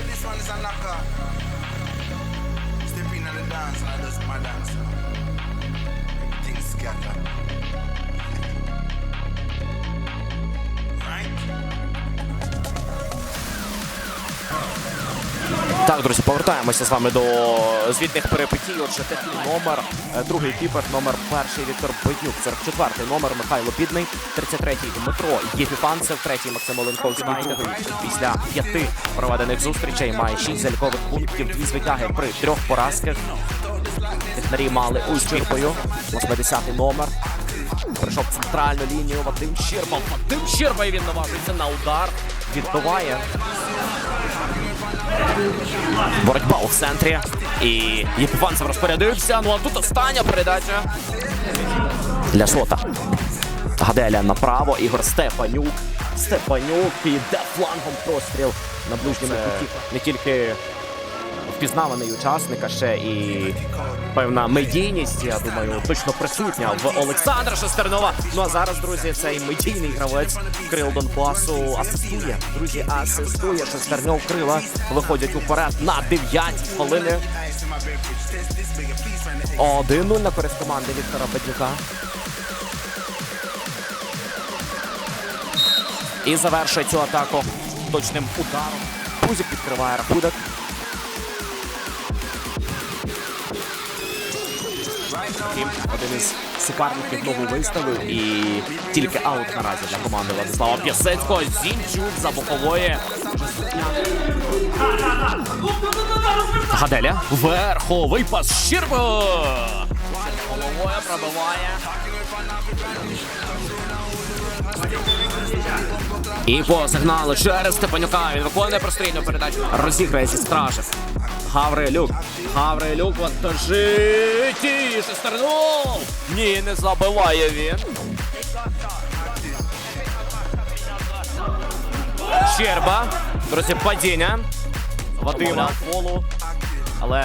is a knocker. Step in on the dance and I just my dance. Everything scatter. right? Так, друзі, повертаємося з вами до звітних перепитій. Отже, такий номер, е, другий кіпер, номер перший Віктор Бедюк, 44-й номер Михайло Підний, 33-й Дмитро Єпіфанцев, третій Максим Оленковський, другий після п'яти проведених зустрічей має шість залікових пунктів, дві звитяги при трьох поразках. Технарі мали ущербою, 80-й номер. Прийшов центральну лінію Вадим Щерба. Вадим Щерба і він наважується на удар. Відбиває. Боротьба у центрі. І Єпіфанцев розпорядився. Ну а тут остання передача. Для Сота. Гаделя направо. Ігор Степанюк. Степанюк піде флангом простріл на ближньому куті. Не тільки впізнаваний учасник, а ще і певна медійність, я думаю, точно присутня в Олександра Шестернова. Ну а зараз, друзі, цей медійний гравець Крил Донбасу асистує. Друзі, асистує Шестернов крила. Виходять уперед на 9 хвилини. 1-0 на користь команди Віктора Бедюка. І завершує цю атаку точним ударом. Пузик відкриває рахунок. І один із суперників ногу виставив і тільки аут наразі для команди Владислава П'ясецького. Зінчук за бокової. Гаделя. Верховий пас Щерба. Головою пробиває. І по сигналу через Степанюка він виконує прострільну передачу. Розіграється стражик. Гаврилюк. Гаврилюк вантажить. І Шестернов. Ні, не забиває він. Щерба. Друзі, падіння. Вадима фолу. Але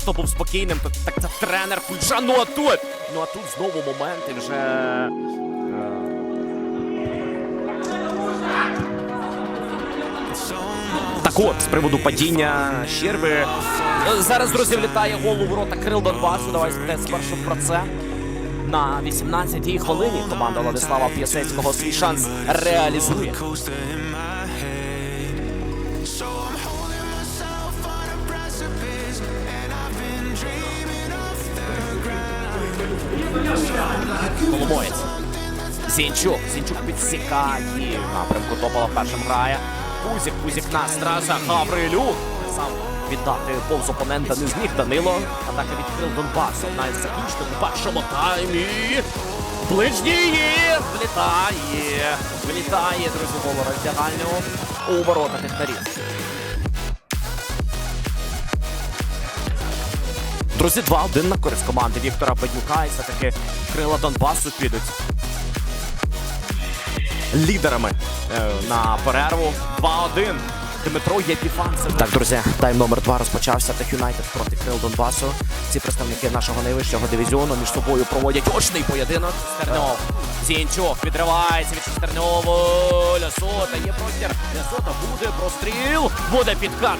хто був спокійним, то так це тренер Кульша. Ну а тут. Ну а тут знову моменти вже. Так от, з приводу падіння Щерби. Зараз, друзі, влітає гол у ворота Крил Донбасу. Давайте спершу про це. На 18-й хвилині команда Владислава П'ясецького свій шанс реалізує. Коломоєць. Зінчук. Зінчук підсікає. Напрямку Топола першим грає. Пузік, Пузік на страса. Гаврилюк. Сам віддати повз опонента не зміг Данило. Атака відкрив Донбас. Одна із закінчених у першому таймі. Ближній влітає. Влітає, друзі, голо роздягальнього у ворота технарів. Друзі, 2-1 на користь команди Віктора Бадюка. І все-таки крила Донбасу підуть лідерами на перерву. 2-1. Дмитро Єпіфанцев. Так, друзі, тайм номер 2 розпочався. Тех Юнайтед проти Крил Донбасу. Ці представники нашого найвищого дивізіону між собою проводять очний поєдинок. Стернов. Зінчук відривається від Шестерньову. Лясота є простір. Лясота буде простріл. Буде підкат.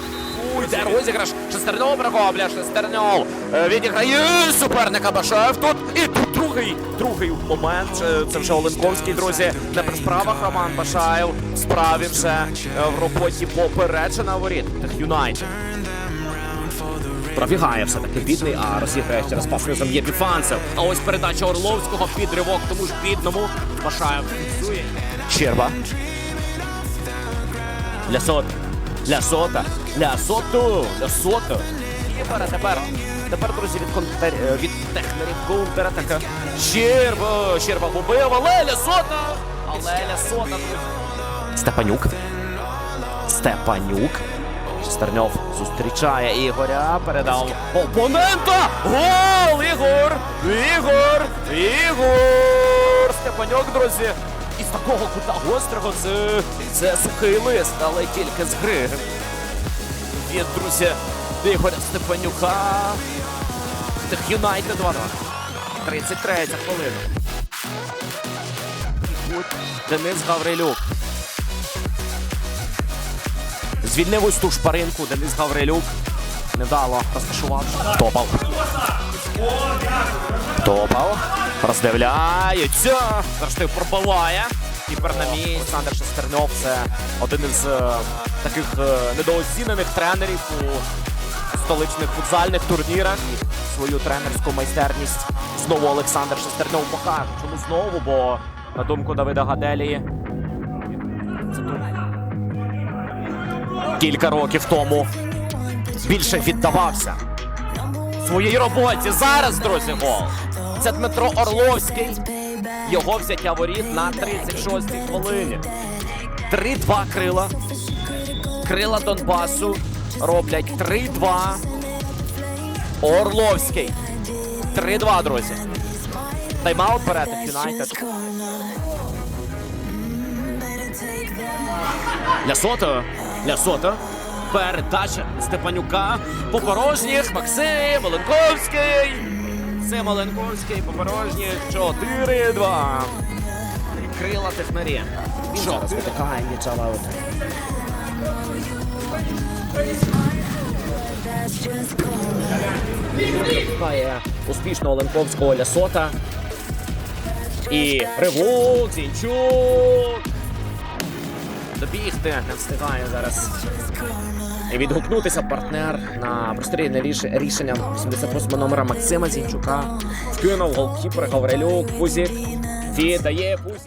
Уйде розіграш. Шестернов прихоплює. Шестернов е, відіграє суперника Башев тут. І тут другий, другий момент. Е, Це вже Оленковський, друзі. Не при справах Роман Башаєв. Справі вже е, в роботі попереджена воріт. Юнайтед. Пробігає все-таки бідний, а розіграє ще раз пас низом є Біфанцев. А ось передача Орловського під ривок тому ж бідному. Башаєв фіксує. Щерба. Для сота. Для сота. Для соту. Для соту. Кіпера тепер. Тепер, друзі, від, контер... е, від технерів контратака. Щерба. Щерба губив, але Лясота. Але Лясота, друзі. Степанюк. Степанюк. Шестерньов зустрічає Ігоря. Передав опонента. Гол! Ігор! Ігор! Ігор! Степанюк, друзі. Із такого кута гострого це, це сухий лист, але тільки з гри. Від, друзі, Ігоря Степанюка. Тех Юнайтед 2-2. 33 хвилина. Денис Гаврилюк. Звільнив ось ту шпаринку, Денис Гаврилюк. Невдало розташувався. Топав. Топав. Роздивляється. Завжди пробиває. Кіпер на місці. Олександр Шестерньов це один із е, таких е, недооцінених тренерів у столичних футзальних турнірах. Свою тренерську майстерність знову Олександр Шестерньов покаже. Чому знову? Бо на думку Давида Гаделії. Кілька років тому більше віддавався своїй роботі. Зараз, друзі, гол. Це Дмитро Орловський. Його взяття воріт на 36-й хвилині. 3-2 крила. Крила Донбасу роблять 3-2. Орловський. 3-2, друзі. Тайм-аут перед Юнайтед. Лясото. Лясото. Передача Степанюка. По порожніх. Максим Оленковський. Максим Оленковський по порожніх. 4-2. Крила технарі. Він зараз витикає Леота. Шукає успішно Оленковського Лясота. І ривок, Зінчук. Добігти не встигає зараз. І відгукнутися партнер на прострільне ріш- рішення 88 номера Максима Зінчука. Вкинув голкіпер Гаврилюк, Пузік. Віддає Пузік.